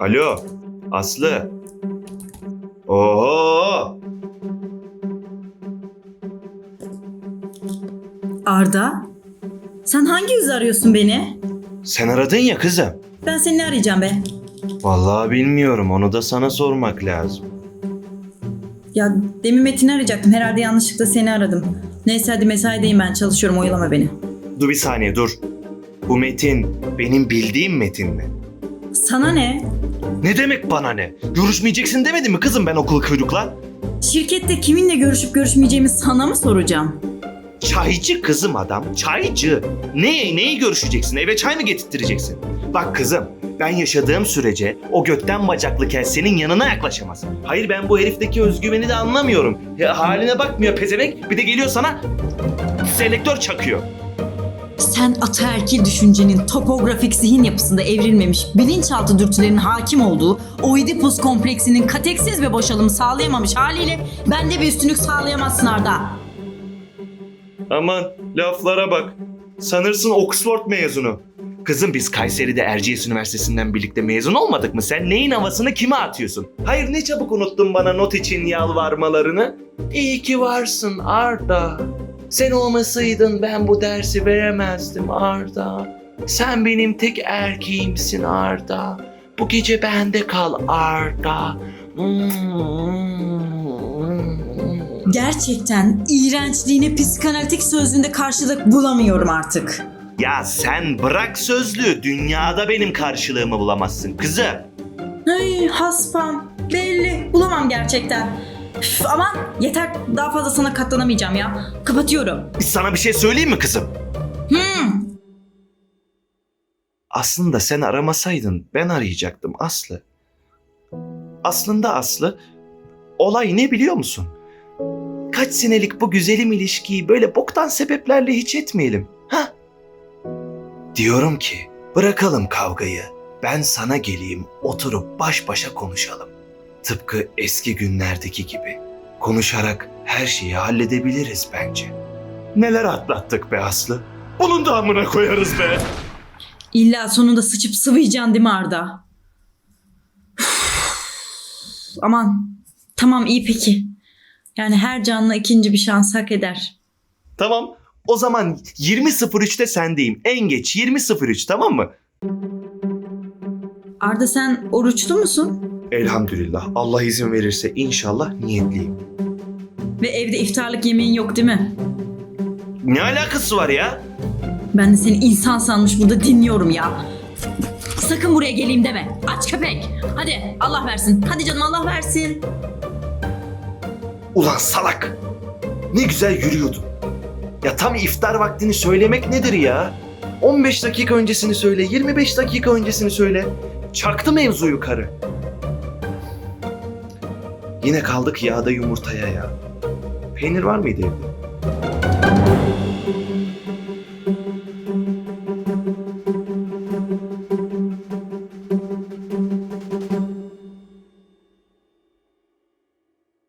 Alo, Aslı. Oho! Arda? Sen hangi yüzle arıyorsun beni? Sen aradın ya kızım. Ben seni ne arayacağım be? Vallahi bilmiyorum, onu da sana sormak lazım. Ya demin Metin'i arayacaktım. Herhalde yanlışlıkla seni aradım. Neyse hadi mesaideyim ben çalışıyorum oyalama beni. Dur bir saniye dur. Bu Metin benim bildiğim Metin mi? Sana ne? Ne demek bana ne? Görüşmeyeceksin demedim mi kızım ben okul kuyrukla? Şirkette kiminle görüşüp görüşmeyeceğimi sana mı soracağım? Çaycı kızım adam, çaycı. Ne, neyi görüşeceksin? Eve çay mı getirttireceksin? Bak kızım, ben yaşadığım sürece o gökten bacaklı kel senin yanına yaklaşamaz. Hayır ben bu herifteki özgüveni de anlamıyorum. Ya, haline bakmıyor pezevenk, bir de geliyor sana selektör çakıyor. Sen ataerkil düşüncenin topografik zihin yapısında evrilmemiş, bilinçaltı dürtülerinin hakim olduğu, Oidipus kompleksinin kateksiz ve boşalımı sağlayamamış haliyle bende bir üstünlük sağlayamazsın Arda. Aman laflara bak. Sanırsın Oxford mezunu. Kızım biz Kayseri'de Erciyes Üniversitesi'nden birlikte mezun olmadık mı? Sen neyin havasını kime atıyorsun? Hayır ne çabuk unuttun bana not için yalvarmalarını. İyi ki varsın Arda. Sen olmasaydın ben bu dersi veremezdim Arda. Sen benim tek erkeğimsin Arda. Bu gece bende kal Arda. Gerçekten iğrençliğine psikanalitik sözlüğünde karşılık bulamıyorum artık. Ya sen bırak sözlüğü dünyada benim karşılığımı bulamazsın kızım. Ay haspam belli bulamam gerçekten. Üf, aman yeter daha fazla sana katlanamayacağım ya. Kapatıyorum. Sana bir şey söyleyeyim mi kızım? Hmm. Aslında sen aramasaydın ben arayacaktım Aslı. Aslında Aslı olay ne biliyor musun? Kaç senelik bu güzelim ilişkiyi böyle boktan sebeplerle hiç etmeyelim. Ha? Diyorum ki bırakalım kavgayı. Ben sana geleyim oturup baş başa konuşalım. Tıpkı eski günlerdeki gibi. Konuşarak her şeyi halledebiliriz bence. Neler atlattık be Aslı. Bunun da amına koyarız be. İlla sonunda sıçıp sıvayacaksın değil mi Arda? Üf. Aman tamam iyi peki. Yani her canlı ikinci bir şans hak eder. Tamam. O zaman 20.03'te sendeyim. En geç 20.03 tamam mı? Arda sen oruçlu musun? Elhamdülillah. Allah izin verirse inşallah niyetliyim. Ve evde iftarlık yemeğin yok değil mi? Ne alakası var ya? Ben de seni insan sanmış burada dinliyorum ya. Sakın buraya geleyim deme. Aç köpek. Hadi Allah versin. Hadi canım Allah versin. Ulan salak. Ne güzel yürüyordun. Ya tam iftar vaktini söylemek nedir ya? 15 dakika öncesini söyle, 25 dakika öncesini söyle. Çaktı mevzu yukarı. Yine kaldık yağda yumurtaya ya. Peynir var mıydı evde?